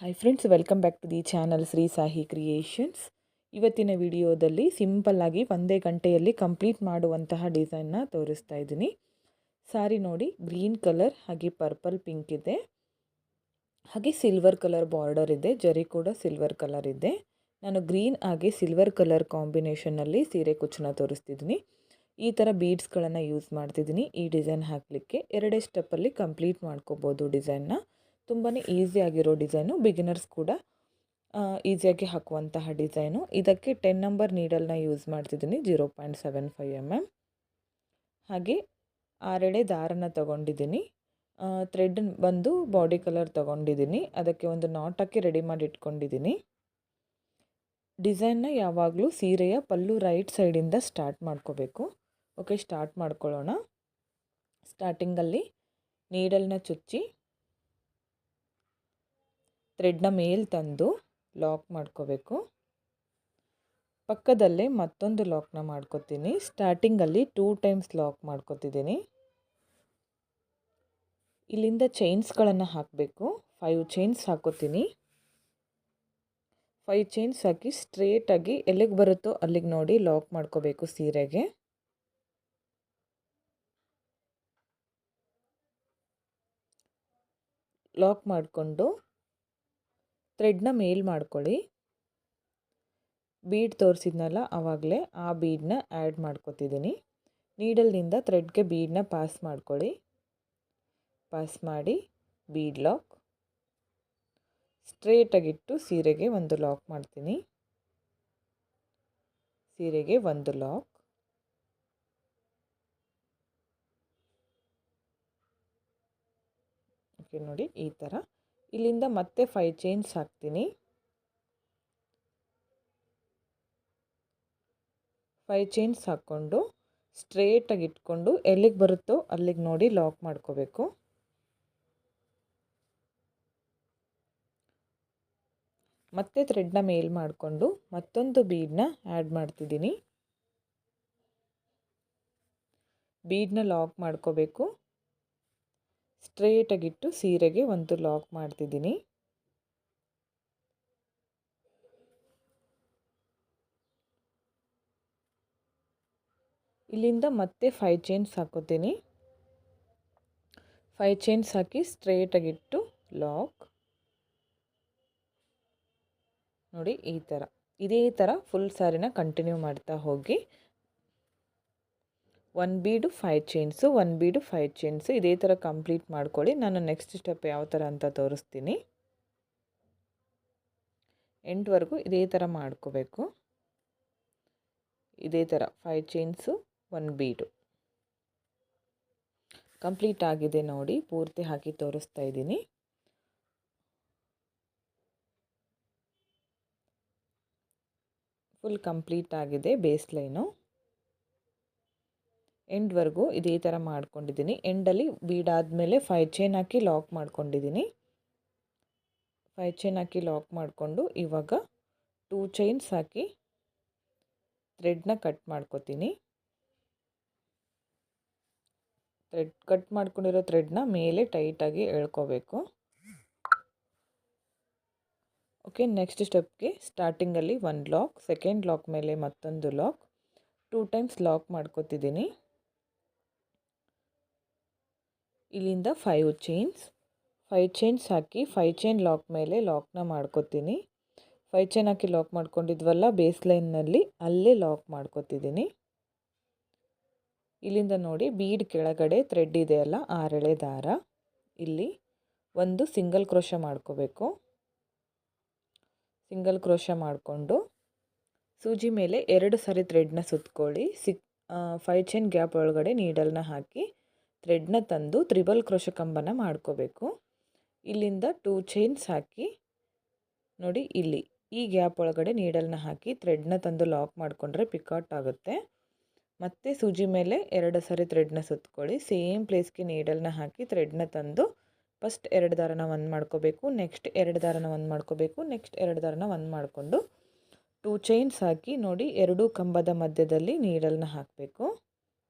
Hi friends welcome back to the channel Shri Sahi creations ಇವತ್ತಿನ ವಿಡಿಯೋದಲ್ಲಿ ಸಿಂಪಲ್ಲಾಗಿ ಒಂದೇ ಗಂಟೆಯಲ್ಲಿ ಕಂಪ್ಲೀಟ್ ಮಾಡುವಂತಹ ಡಿಸೈನ್ನ ತೋರಿಸ್ತಾ ಇದ್ದೀನಿ. ಸಾರಿ ನೋಡಿ ಗ್ರೀನ್ ಕಲರ್ ಹಾಗೆ ಪರ್ಪಲ್ ಪಿಂಕ್ ಇದೆ. ಹಾಗೆ ಸಿಲ್ವರ್ ಕಲರ್ ಬಾರ್ಡರ್ ಇದೆ, ಜರಿ ಕೂಡ ಸಿಲ್ವರ್ ಕಲರ್ ಇದೆ. ನಾನು ಗ್ರೀನ್ ಹಾಗೆ ಸಿಲ್ವರ್ ಕಲರ್ ಕಾಂಬಿನೇಷನ್ನಲ್ಲಿ ಸೀರೆ ಕುಚ್ಚನ್ನ ತೋರಿಸ್ತಿದ್ದೀನಿ. ಈ ಥರ ಬೀಡ್ಸ್ಗಳನ್ನು ಯೂಸ್ ಮಾಡ್ತಿದ್ದೀನಿ ಈ ಡಿಸೈನ್ ಹಾಕಲಿಕ್ಕೆ. ಎರಡೇ ಸ್ಟೆಪ್ಪಲ್ಲಿ ಕಂಪ್ಲೀಟ್ ಮಾಡ್ಕೋಬೋದು ಡಿಸೈನ್ನ ತುಂಬಾ ಈಸಿಯಾಗಿರೋ ಡಿಸೈನು ಬಿಗಿನರ್ಸ್ ಕೂಡ ಈಸಿಯಾಗಿ ಹಾಕುವಂತಹ ಡಿಸೈನು ಇದಕ್ಕೆ ಟೆನ್ ನಂಬರ್ ನೀಡಲ್ನ ಯೂಸ್ ಮಾಡ್ತಿದ್ದೀನಿ zero point seven five M M ಹಾಗೆ ಆರೆಡೆ ದಾರನ ತಗೊಂಡಿದ್ದೀನಿ. ಥ್ರೆಡ್ ಬಂದು ಬಾಡಿ ಕಲರ್ ತೊಗೊಂಡಿದ್ದೀನಿ. ಅದಕ್ಕೆ ಒಂದು ನಾಟ್ ಹಾಕಿ ರೆಡಿ ಮಾಡಿ ಇಟ್ಕೊಂಡಿದ್ದೀನಿ. ಡಿಸೈನ್ನ ಯಾವಾಗಲೂ ಸೀರೆಯ ಪಲ್ಲು ರೈಟ್ ಸೈಡಿಂದ ಸ್ಟಾರ್ಟ್ ಮಾಡ್ಕೋಬೇಕು. ಓಕೆ ಸ್ಟಾರ್ಟ್ ಮಾಡ್ಕೊಳ್ಳೋಣ. ಸ್ಟಾರ್ಟಿಂಗಲ್ಲಿ ನೀಡಲ್ನ ಚುಚ್ಚಿ ಥ್ರೆಡ್ನ ಮೇಲೆ ತಂದು ಲಾಕ್ ಮಾಡ್ಕೋಬೇಕು. ಪಕ್ಕದಲ್ಲೇ ಮತ್ತೊಂದು ಲಾಕ್ನ ಮಾಡ್ಕೋತೀನಿ. ಸ್ಟಾರ್ಟಿಂಗಲ್ಲಿ ಟೂ ಟೈಮ್ಸ್ ಲಾಕ್ ಮಾಡ್ಕೋತಿದ್ದೀನಿ. ಇಲ್ಲಿಂದ ಚೈನ್ಸ್ಗಳನ್ನು ಹಾಕಬೇಕು. ಫೈವ್ ಚೈನ್ಸ್ ಹಾಕೋತೀನಿ. ಫೈವ್ ಚೈನ್ಸ್ ಹಾಕಿ ಸ್ಟ್ರೇಟಾಗಿ ಎಲ್ಲಿಗೆ ಬರುತ್ತೋ ಅಲ್ಲಿಗೆ ನೋಡಿ ಲಾಕ್ ಮಾಡ್ಕೋಬೇಕು ಸೀರೆಗೆ. ಲಾಕ್ ಮಾಡಿಕೊಂಡು ಥ್ರೆಡ್ನ ಮೇಲ್ ಮಾಡ್ಕೊಳ್ಳಿ. ಬೀಡ್ ತೋರಿಸಿದ್ನಲ್ಲ ಆವಾಗಲೇ ಆ ಬೀಡನ್ನ ಆ್ಯಡ್ ಮಾಡ್ಕೋತಿದ್ದೀನಿ ನೀಡಲ್ನಿಂದ ಥ್ರೆಡ್ಗೆ ಬೀಡನ್ನ ಪಾಸ್ ಮಾಡ್ಕೊಳ್ಳಿ. ಪಾಸ್ ಮಾಡಿ ಬೀಡ್ ಲಾಕ್. ಸ್ಟ್ರೇಟಾಗಿಟ್ಟು ಸೀರೆಗೆ ಒಂದು ಲಾಕ್ ಮಾಡ್ತೀನಿ. ಸೀರೆಗೆ ಒಂದು ಲಾಕ್. ಓಕೆ, ನೋಡಿ ಈ ಥರ. ಇಲ್ಲಿಂದ ಮತ್ತೆ ಫೈವ್ ಚೈನ್ಸ್ ಹಾಕ್ತೀನಿ. ಫೈವ್ ಚೈನ್ಸ್ ಹಾಕ್ಕೊಂಡು ಸ್ಟ್ರೇಟಾಗಿ ಇಟ್ಕೊಂಡು ಎಲ್ಲಿಗೆ ಬರುತ್ತೋ ಅಲ್ಲಿಗೆ ನೋಡಿ ಲಾಕ್ ಮಾಡ್ಕೋಬೇಕು. ಮತ್ತೆ ಥ್ರೆಡ್ನ ಮೇಲ್ ಮಾಡಿಕೊಂಡು ಮತ್ತೊಂದು ಬೀಡನ್ನ ಆ್ಯಡ್ ಮಾಡ್ತಿದ್ದೀನಿ. ಬೀಡನ್ನ ಲಾಕ್ ಮಾಡ್ಕೋಬೇಕು. ಸ್ಟ್ರೇಟಾಗಿಟ್ಟು ಸೀರೆಗೆ ಒಂದು ಲಾಕ್ ಮಾಡ್ತಿದ್ದೀನಿ. ಇಲ್ಲಿಂದ ಮತ್ತೆ ಫೈವ್ ಚೈನ್ಸ್ ಹಾಕೋತೀನಿ. ಫೈವ್ ಚೈನ್ಸ್ ಹಾಕಿ ಸ್ಟ್ರೇಟಾಗಿಟ್ಟು ಲಾಕ್. ನೋಡಿ ಈ ಥರ ಇದೇ ಥರ ಫುಲ್ ಸಾರಿನ ಕಂಟಿನ್ಯೂ ಮಾಡ್ತಾ ಹೋಗಿ one bead five chains, one bead five chains, ಇದೇ ಥರ ಕಂಪ್ಲೀಟ್ ಮಾಡ್ಕೊಳ್ಳಿ. ನಾನು ನೆಕ್ಸ್ಟ್ ಸ್ಟೆಪ್ ಯಾವ ಥರ ಅಂತ ತೋರಿಸ್ತೀನಿ. ಎಂಟುವರೆಗೂ ಇದೇ ಥರ ಮಾಡ್ಕೋಬೇಕು. ಇದೇ ಥರ five chains, one bead complete ಆಗಿದೆ ನೋಡಿ, ಪೂರ್ತಿ ಹಾಕಿ ತೋರಿಸ್ತಾ ಇದ್ದೀನಿ. ಫುಲ್ ಕಂಪ್ಲೀಟ್ ಆಗಿದೆ ಬೇಸ್ ಲೈನು ಎಂಡ್ವರೆಗೂ ಇದೇ ಥರ ಮಾಡ್ಕೊಂಡಿದ್ದೀನಿ. ಎಂಡಲ್ಲಿ ಬೀಡಾದಮೇಲೆ ಫೈವ್ ಚೈನ್ ಹಾಕಿ ಲಾಕ್ ಮಾಡ್ಕೊಂಡಿದ್ದೀನಿ. ಫೈವ್ ಚೈನ್ ಹಾಕಿ ಲಾಕ್ ಮಾಡಿಕೊಂಡು ಇವಾಗ ಟೂ ಚೈನ್ಸ್ ಹಾಕಿ ಥ್ರೆಡ್ನ ಕಟ್ ಮಾಡ್ಕೋತೀನಿ. ಥ್ರೆಡ್ ಕಟ್ ಮಾಡ್ಕೊಂಡಿರೋ ಥ್ರೆಡ್ನ ಮೇಲೆ ಟೈಟಾಗಿ ಎಳ್ಕೋಬೇಕು. ಓಕೆ, ನೆಕ್ಸ್ಟ್ ಸ್ಟೆಪ್ಗೆ ಸ್ಟಾರ್ಟಿಂಗಲ್ಲಿ ಒಂದು ಲಾಕ್, ಸೆಕೆಂಡ್ ಲಾಕ್ ಮೇಲೆ ಮತ್ತೊಂದು ಲಾಕ್. ಟೂ ಟೈಮ್ಸ್ ಲಾಕ್ ಮಾಡ್ಕೋತಿದ್ದೀನಿ. ಇಲ್ಲಿಂದ ಫೈವ್ ಚೈನ್ಸ್ ಫೈವ್ ಚೈನ್ಸ್ ಹಾಕಿ ಫೈವ್ ಚೈನ್ ಲಾಕ್ ಮೇಲೆ ಲಾಕ್ನ ಮಾಡ್ಕೋತೀನಿ. ಫೈವ್ ಚೈನ್ ಹಾಕಿ ಲಾಕ್ ಮಾಡ್ಕೊಂಡಿದ್ವಲ್ಲ ಬೇಸ್ ಲೈನ್ನಲ್ಲಿ ಅಲ್ಲೇ ಲಾಕ್ ಮಾಡ್ಕೋತಿದ್ದೀನಿ ಇಲ್ಲಿಂದ ನೋಡಿ ಬೀಡ್ ಕೆಳಗಡೆ ಥ್ರೆಡ್ ಇದೆಯಲ್ಲ ಆರೆಳೆ ದಾರ. ಇಲ್ಲಿ ಒಂದು ಸಿಂಗಲ್ ಕ್ರೋಶ ಮಾಡ್ಕೋಬೇಕು. ಸಿಂಗಲ್ ಕ್ರೋಶ ಮಾಡಿಕೊಂಡು ಸೂಜಿ ಮೇಲೆ ಎರಡು ಸರಿ ಥ್ರೆಡ್ನ ಸುತ್ಕೊಳ್ಳಿ. ಸಿಕ್ ಫೈವ್ ಚೈನ್ ಗ್ಯಾಪ್ ಒಳಗಡೆ ನೀಡಲ್ನ ಹಾಕಿ ಥ್ರೆಡ್ನ ತಂದು ತ್ರಿಬಲ್ ಕ್ರೋಶ ಕಂಬನ ಮಾಡ್ಕೋಬೇಕು. ಇಲ್ಲಿಂದ ಟೂ ಚೈನ್ಸ್ ಹಾಕಿ, ನೋಡಿ ಇಲ್ಲಿ, ಈ ಗ್ಯಾಪ್ ಒಳಗಡೆ ನೀಡಲ್ನ ಹಾಕಿ ಥ್ರೆಡ್ನ ತಂದು ಲಾಕ್ ಮಾಡಿಕೊಂಡ್ರೆ ಪಿಕಾಟ್ ಆಗುತ್ತೆ. ಮತ್ತೆ ಸೂಜಿ ಮೇಲೆ ಎರಡು ಸಾರಿ ಥ್ರೆಡ್ನ ಸುತ್ಕೊಳ್ಳಿ. ಸೇಮ್ ಪ್ಲೇಸ್ಗೆ ನೀಡಲ್ನ ಹಾಕಿ ಥ್ರೆಡ್ನ ತಂದು ಫಸ್ಟ್ ಎರಡು ದಾರನ ಒಂದು ಮಾಡ್ಕೋಬೇಕು, ನೆಕ್ಸ್ಟ್ ಎರಡು ದಾರನ ಒಂದು ಮಾಡ್ಕೋಬೇಕು, ನೆಕ್ಸ್ಟ್ ಎರಡು ದಾರನ ಒಂದು ಮಾಡಿಕೊಂಡು ಟೂ ಚೈನ್ಸ್ ಹಾಕಿ ನೋಡಿ ಎರಡೂ ಕಂಬದ ಮಧ್ಯದಲ್ಲಿ ನೀಡಲ್ನ ಹಾಕಬೇಕು.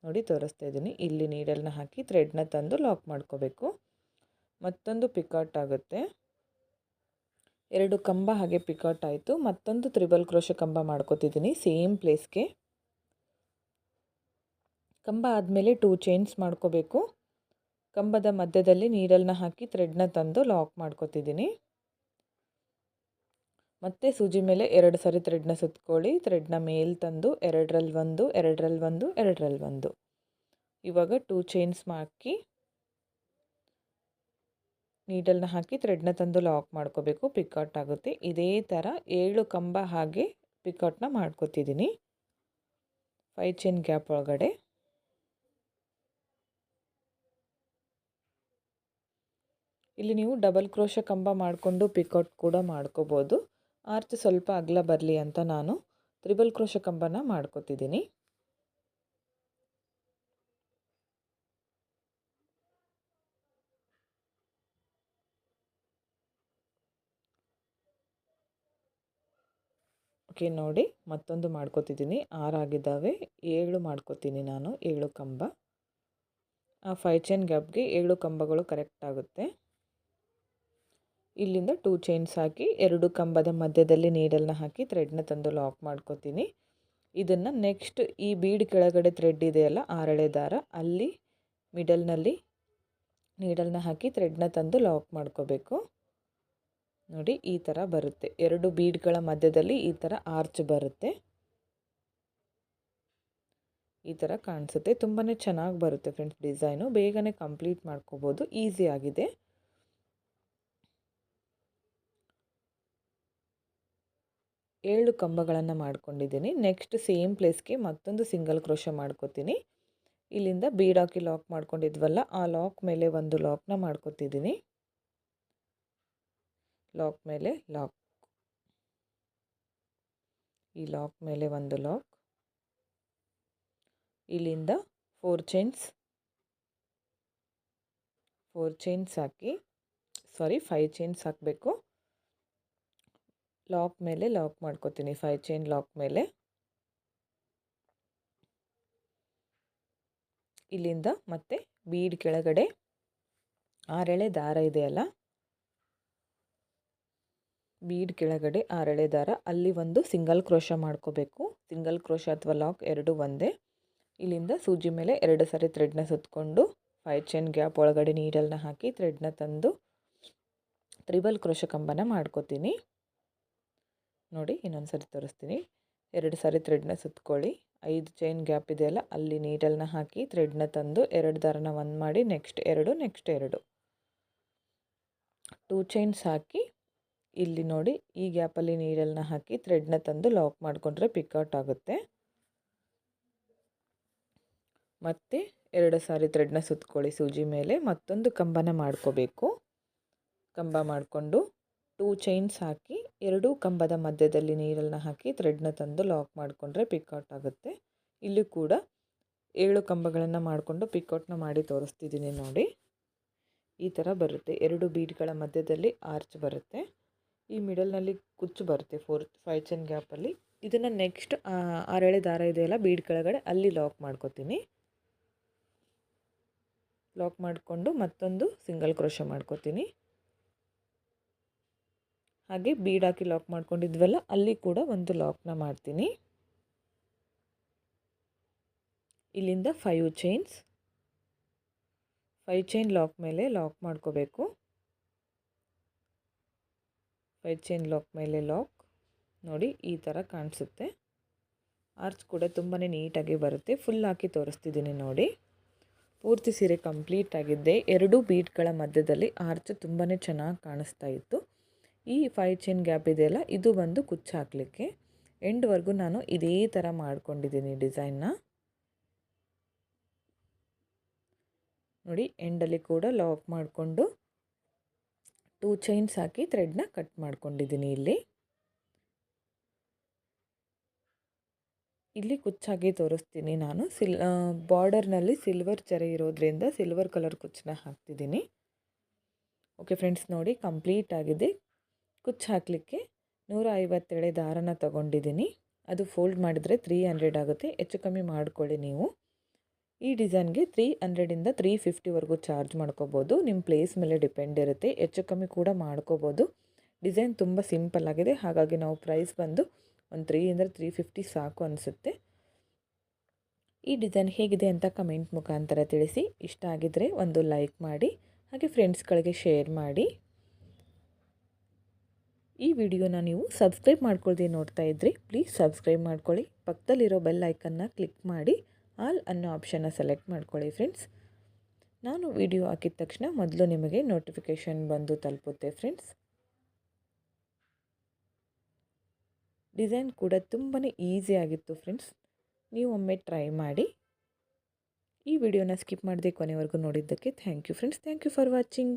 ನೋಡಿ ತೋರಿಸ್ತಾ ಇದ್ದೀನಿ. ಇಲ್ಲಿ ನೀಡಲ್ನ ಹಾಕಿ ಥ್ರೆಡ್ನ ತಂದು ಲಾಕ್ ಮಾಡ್ಕೋಬೇಕು. ಮತ್ತೊಂದು ಪಿಕಾಟ್ ಆಗುತ್ತೆ. ಎರಡು ಕಂಬ ಹಾಗೆ ಪಿಕಾಟ್ ಆಯಿತು. ಮತ್ತೊಂದು ತ್ರಿಬಲ್ ಕ್ರೋಶ ಕಂಬ ಮಾಡ್ಕೋತಿದ್ದೀನಿ ಸೇಮ್ ಪ್ಲೇಸ್ಗೆ ಕಂಬ ಆದಮೇಲೆ ಟೂ ಚೈನ್ಸ್ ಮಾಡ್ಕೋಬೇಕು. ಕಂಬದ ಮಧ್ಯದಲ್ಲಿ ನೀಡಲ್ನ ಹಾಕಿ ಥ್ರೆಡ್ನ ತಂದು ಲಾಕ್ ಮಾಡ್ಕೋತಿದ್ದೀನಿ. ಮತ್ತೆ ಸೂಜಿ ಮೇಲೆ ಎರಡು ಸರಿ ಥ್ರೆಡ್ನ ಸುತ್ಕೊಳ್ಳಿ. ಥ್ರೆಡ್ನ ಮೇಲ್ ತಂದು ಎರಡರಲ್ಲಿ ಒಂದು ಎರಡರಲ್ಲಿ ಒಂದು ಎರಡರಲ್ಲಿ ಒಂದು. ಇವಾಗ ಟೂ ಚೈನ್ಸ್ ಹಾಕಿ ನೀಡಲ್ನ ಹಾಕಿ ಥ್ರೆಡ್ನ ತಂದು ಲಾಕ್ ಮಾಡ್ಕೋಬೇಕು. ಪಿಕೌಟ್ ಆಗುತ್ತೆ. ಇದೇ ಥರ ಏಳು ಕಂಬ ಹಾಗೆ ಪಿಕೌಟ್ನ ಮಾಡ್ಕೋತಿದ್ದೀನಿ. ಫೈ ಚೈನ್ ಗ್ಯಾಪ್ ಒಳಗಡೆ. ಇಲ್ಲಿ ನೀವು ಡಬಲ್ ಕ್ರೋಶ ಕಂಬ ಮಾಡಿಕೊಂಡು ಪಿಕೌಟ್ ಕೂಡ ಮಾಡ್ಕೋಬೋದು. ಆರ್ಚ್ ಸ್ವಲ್ಪ ಅಗಲ ಬರಲಿ ಅಂತ ನಾನು ತ್ರಿಬಲ್ ಕ್ರೋಶ ಕಂಬನ ಮಾಡ್ಕೋತಿದ್ದೀನಿ. ಓಕೆ, ನೋಡಿ ಮತ್ತೊಂದು ಮಾಡ್ಕೋತಿದ್ದೀನಿ. ಆರಾಗಿದ್ದಾವೆ ಏಳು ಮಾಡ್ಕೋತೀನಿ ನಾನು, ಏಳು ಕಂಬ. ಆ ಫೈ ಚೈನ್ ಗ್ಯಾಪ್ಗೆ ಏಳು ಕಂಬಗಳು ಕರೆಕ್ಟ್ ಆಗುತ್ತೆ. ಇಲ್ಲಿಂದ ಟೂ ಚೈನ್ಸ್ ಹಾಕಿ, ಎರಡು ಕಂಬದ ಮಧ್ಯದಲ್ಲಿ ನೀಡಲ್ನ ಹಾಕಿ ಥ್ರೆಡ್ನ ತಂದು ಲಾಕ್ ಮಾಡ್ಕೋತೀನಿ. ಇದನ್ನು ನೆಕ್ಸ್ಟ್ ಈ ಬೀಡ್ ಕೆಳಗಡೆ ಥ್ರೆಡ್ ಇದೆಯಲ್ಲ, ಆರಳೆ ದಾರ, ಅಲ್ಲಿ ಮಿಡಲ್ನಲ್ಲಿ ನೀಡಲ್ನ ಹಾಕಿ ಥ್ರೆಡ್ನ ತಂದು ಲಾಕ್ ಮಾಡ್ಕೋಬೇಕು. ನೋಡಿ, ಈ ಥರ ಬರುತ್ತೆ. ಎರಡು ಬೀಡ್ಗಳ ಮಧ್ಯದಲ್ಲಿ ಈ ಥರ ಆರ್ಚ್ ಬರುತ್ತೆ. ಈ ಥರ ಕಾಣಿಸುತ್ತೆ. ತುಂಬಾ ಚೆನ್ನಾಗಿ ಬರುತ್ತೆ ಫ್ರೆಂಡ್ಸ್ ಡಿಸೈನು ಬೇಗನೆ ಕಂಪ್ಲೀಟ್ ಮಾಡ್ಕೋಬೋದು. ಈಸಿ ಆಗಿದೆ. ಏಳು ಕಂಬಗಳನ್ನು ಮಾಡ್ಕೊಂಡಿದ್ದೀನಿ. ನೆಕ್ಸ್ಟ್ ಸೇಮ್ ಪ್ಲೇಸ್ಗೆ ಮತ್ತೊಂದು ಸಿಂಗಲ್ ಕ್ರೋಶ ಮಾಡ್ಕೋತೀನಿ. ಇಲ್ಲಿಂದ ಬೀಡಾಕಿ ಲಾಕ್ ಮಾಡ್ಕೊಂಡಿದ್ವಲ್ಲ, ಆ ಲಾಕ್ ಮೇಲೆ ಒಂದು ಲಾಕ್ನ ಮಾಡ್ಕೋತಿದ್ದೀನಿ. ಲಾಕ್ ಮೇಲೆ ಲಾಕ್. ಈ ಲಾಕ್ ಮೇಲೆ ಒಂದು ಲಾಕ್. ಇಲ್ಲಿಂದ ಫೋರ್ ಚೈನ್ಸ್. ಫೋರ್ ಚೈನ್ಸ್ ಹಾಕಿ, ಸಾರಿ, ಫೈವ್ ಚೈನ್ಸ್ ಹಾಕಬೇಕು. ಲಾಕ್ ಮೇಲೆ ಲಾಕ್ ಮಾಡ್ಕೋತೀನಿ ಫೈವ್ ಚೈನ್ ಲಾಕ್ ಮೇಲೆ. ಇಲ್ಲಿಂದ ಮತ್ತೆ ಬೀಡ್ ಕೆಳಗಡೆ ಆರೆಳೆ ದಾರ ಇದೆಯಲ್ಲ ಬೀಡ್ ಕೆಳಗಡೆ ಆರೆಳೆ ದಾರ, ಅಲ್ಲಿ ಒಂದು ಸಿಂಗಲ್ ಕ್ರೋಶ ಮಾಡ್ಕೋಬೇಕು. ಸಿಂಗಲ್ ಕ್ರೋಶ ಅಥವಾ ಲಾಕ್ ಎರಡು ಒಂದೇ. ಇಲ್ಲಿಂದ ಸೂಜಿ ಮೇಲೆ ಎರಡು ಸಾರಿ ಥ್ರೆಡ್ನ ಸುತ್ತಕೊಂಡು ಫೈವ್ ಚೈನ್ ಗ್ಯಾಪ್ ಒಳಗಡೆ ನೀಡಲ್ನ ಹಾಕಿ ಥ್ರೆಡ್ನ ತಂದು ತ್ರಿಬಲ್ ಕ್ರೋಶ ಕಂಬನ ಮಾಡ್ಕೋತೀನಿ. ನೋಡಿ ಇನ್ನೊಂದು ಸರಿ ತೋರಿಸ್ತೀನಿ. ಎರಡು ಸಾರಿ ಥ್ರೆಡ್ನ ಸುತ್ಕೊಳ್ಳಿ. ಐದು ಚೈನ್ ಗ್ಯಾಪ್ ಇದೆಯಲ್ಲ ಅಲ್ಲಿ ನೀಡಲ್ನ ಹಾಕಿ ಥ್ರೆಡ್ನ ತಂದು ಎರಡು ದಾರನ ಒಂದು ಮಾಡಿ ನೆಕ್ಸ್ಟ್ ಎರಡು ನೆಕ್ಸ್ಟ್ ಎರಡು. ಟೂ ಚೈನ್ಸ್ ಹಾಕಿ, ಇಲ್ಲಿ ನೋಡಿ ಈ ಗ್ಯಾಪಲ್ಲಿ ನೀಡಲ್ನ ಹಾಕಿ ಥ್ರೆಡ್ನ ತಂದು ಲಾಕ್ ಮಾಡಿಕೊಂಡ್ರೆ ಪಿಕ್ಔಟ್ ಆಗುತ್ತೆ. ಮತ್ತು ಎರಡು ಸಾರಿ ಥ್ರೆಡ್ನ ಸುತ್ಕೊಳ್ಳಿ ಸೂಜಿ ಮೇಲೆ, ಮತ್ತೊಂದು ಕಂಬನ ಮಾಡ್ಕೋಬೇಕು. ಕಂಬ ಮಾಡಿಕೊಂಡು ಟೂ ಚೈನ್ಸ್ ಹಾಕಿ, ಎರಡೂ ಕಂಬದ ಮಧ್ಯದಲ್ಲಿ ನೀರನ್ನು ಹಾಕಿ ಥ್ರೆಡ್ನ ತಂದು ಲಾಕ್ ಮಾಡಿಕೊಂಡ್ರೆ ಪಿಕ್ಔಟ್ ಆಗುತ್ತೆ. ಇಲ್ಲೂ ಕೂಡ ಏಳು ಕಂಬಗಳನ್ನು ಮಾಡಿಕೊಂಡು ಪಿಕ್ಔಟ್ನ ಮಾಡಿ ತೋರಿಸ್ತಿದ್ದೀನಿ ನೋಡಿ. ಈ ಥರ ಬರುತ್ತೆ. ಎರಡು ಬೀಡ್ಗಳ ಮಧ್ಯದಲ್ಲಿ ಆರ್ಚ್ ಬರುತ್ತೆ. ಈ ಮಿಡಲ್ನಲ್ಲಿ ಕುಚ್ಚು ಬರುತ್ತೆ ಫೋರ್ ಫೈವ್ ಚೈನ್ ಗ್ಯಾಪಲ್ಲಿ. ಇದನ್ನು ನೆಕ್ಸ್ಟ್ ಆರೇಳೆ ದಾರ ಇದೆಯಲ್ಲ ಬೀಡ್ ಕೆಳಗಡೆ ಅಲ್ಲಿ ಲಾಕ್ ಮಾಡ್ಕೋತೀನಿ. ಲಾಕ್ ಮಾಡಿಕೊಂಡು ಮತ್ತೊಂದು ಸಿಂಗಲ್ ಕ್ರೋಶ ಮಾಡ್ಕೋತೀನಿ. ಹಾಗೆ ಬೀಡ್ ಹಾಕಿ ಲಾಕ್ ಮಾಡ್ಕೊಂಡಿದ್ವಲ್ಲ, ಅಲ್ಲಿ ಕೂಡ ಒಂದು ಲಾಕ್ನ ಮಾಡ್ತೀನಿ. ಇಲ್ಲಿಂದ five chains five chain lock ಮೇಲೆ ಲಾಕ್ ಮಾಡ್ಕೋಬೇಕು. ಫೈವ್ ಚೈನ್ ಲಾಕ್ ಮೇಲೆ ಲಾಕ್ ನೋಡಿ, ಈ ಥರ ಕಾಣಿಸುತ್ತೆ. ಆರ್ಚ್ ಕೂಡ ತುಂಬಾ ನೀಟಾಗಿ ಬರುತ್ತೆ. ಫುಲ್ ಹಾಕಿ ತೋರಿಸ್ತಿದ್ದೀನಿ ನೋಡಿ. ಪೂರ್ತಿ ಸೀರೆ ಕಂಪ್ಲೀಟ್ ಆಗಿದ್ದೆ. ಎರಡೂ ಬೀಟ್ಗಳ ಮಧ್ಯದಲ್ಲಿ ಆರ್ಚ್ ತುಂಬಾ ಚೆನ್ನಾಗಿ ಕಾಣಿಸ್ತಾ ಇತ್ತು. ಈ ಫೈವ್ ಚೈನ್ ಗ್ಯಾಪ್ ಇದೆಯಲ್ಲ, ಇದು ಬಂದು ಕುಚ್ಚು ಹಾಕಲಿಕ್ಕೆ ಎಂಡ್ವರೆಗೂ ನಾನು ಇದೇ ಥರ ಮಾಡ್ಕೊಂಡಿದ್ದೀನಿ ಡಿಸೈನ್ನ ನೋಡಿ ಎಂಡಲ್ಲಿ ಕೂಡ ಲಾಕ್ ಮಾಡಿಕೊಂಡು ಟೂ ಚೈನ್ಸ್ ಹಾಕಿ ಥ್ರೆಡ್ನ ಕಟ್ ಮಾಡ್ಕೊಂಡಿದ್ದೀನಿ ಇಲ್ಲಿ. ಇಲ್ಲಿ ಕುಚ್ಚಾಗಿ ತೋರಿಸ್ತೀನಿ ನಾನು. ಸಿಲ್ ಬಾರ್ಡರ್ನಲ್ಲಿ ಸಿಲ್ವರ್ ಚರೆ ಇರೋದ್ರಿಂದ ಸಿಲ್ವರ್ ಕಲರ್ ಕುಚ್ಚನ್ನ ಹಾಕ್ತಿದ್ದೀನಿ. ಓಕೆ ಫ್ರೆಂಡ್ಸ್ ನೋಡಿ ಕಂಪ್ಲೀಟ್ ಆಗಿದೆ. ಕುಚ್ಚು ಹಾಕಲಿಕ್ಕೆ ನೂರ ಐವತ್ತೇಳೆ ದಾರನ ತಗೊಂಡಿದ್ದೀನಿ. ಅದು ಫೋಲ್ಡ್ ಮಾಡಿದರೆ ತ್ರೀ ಹಂಡ್ರೆಡ್ ಆಗುತ್ತೆ. ಹೆಚ್ಚು ಕಮ್ಮಿ ಮಾಡ್ಕೊಳ್ಳಿ ನೀವು. ಈ ಡಿಸೈನ್ಗೆ ತ್ರೀ ಹಂಡ್ರೆಡಿಂದ ತ್ರೀ ಫಿಫ್ಟಿವರೆಗೂ ಚಾರ್ಜ್ ಮಾಡ್ಕೋಬೋದು. ನಿಮ್ಮ ಪ್ಲೇಸ್ ಮೇಲೆ ಡಿಪೆಂಡ್ ಇರುತ್ತೆ. ಹೆಚ್ಚು ಕಮ್ಮಿ ಕೂಡ ಮಾಡ್ಕೋಬೋದು. ಡಿಸೈನ್ ತುಂಬ ಸಿಂಪಲ್ ಆಗಿದೆ. ಹಾಗಾಗಿ ನಾವು ಪ್ರೈಸ್ ಬಂದು ಒಂದು ತ್ರೀ ಅಂದರೆ ತ್ರೀ ಫಿಫ್ಟಿ ಸಾಕು ಅನಿಸುತ್ತೆ. ಈ ಡಿಸೈನ್ ಹೇಗಿದೆ ಅಂತ ಕಮೆಂಟ್ ಮುಖಾಂತರ ತಿಳಿಸಿ. ಇಷ್ಟ ಆಗಿದ್ದರೆ ಒಂದು ಲೈಕ್ ಮಾಡಿ, ಹಾಗೆ ಫ್ರೆಂಡ್ಸ್ಗಳಿಗೆ ಶೇರ್ ಮಾಡಿ. ಈ ವಿಡಿಯೋನ ನೀವು ಸಬ್ಸ್ಕ್ರೈಬ್ ಮಾಡ್ಕೊಳ್ದೆ ನೋಡ್ತಾ ಇದ್ರಿ ಪ್ಲೀಸ್ ಸಬ್ಸ್ಕ್ರೈಬ್ ಮಾಡ್ಕೊಳ್ಳಿ. ಪಕ್ಕದಲ್ಲಿರೋ ಬೆಲ್ ಐಕನ್ನ ಕ್ಲಿಕ್ ಮಾಡಿ ಆಲ್ ಅನ್ನೋ ಆಪ್ಷನ್ನ ಸೆಲೆಕ್ಟ್ ಮಾಡ್ಕೊಳ್ಳಿ ಫ್ರೆಂಡ್ಸ್ ನಾನು ವಿಡಿಯೋ ಹಾಕಿದ ತಕ್ಷಣ ಮೊದಲು ನಿಮಗೆ ನೋಟಿಫಿಕೇಷನ್ ಬಂದು ತಲುಪುತ್ತೆ ಫ್ರೆಂಡ್ಸ್ ಡಿಸೈನ್ ಕೂಡ ತುಂಬಾ ಈಸಿ ಆಗಿತ್ತು ಫ್ರೆಂಡ್ಸ್ ನೀವು ಒಮ್ಮೆ ಟ್ರೈ ಮಾಡಿ. ಈ ವಿಡಿಯೋನ ಸ್ಕಿಪ್ ಮಾಡದೆ ಕೊನೆವರೆಗೂ ನೋಡಿದ್ದಕ್ಕೆ thank you friends thank you for watching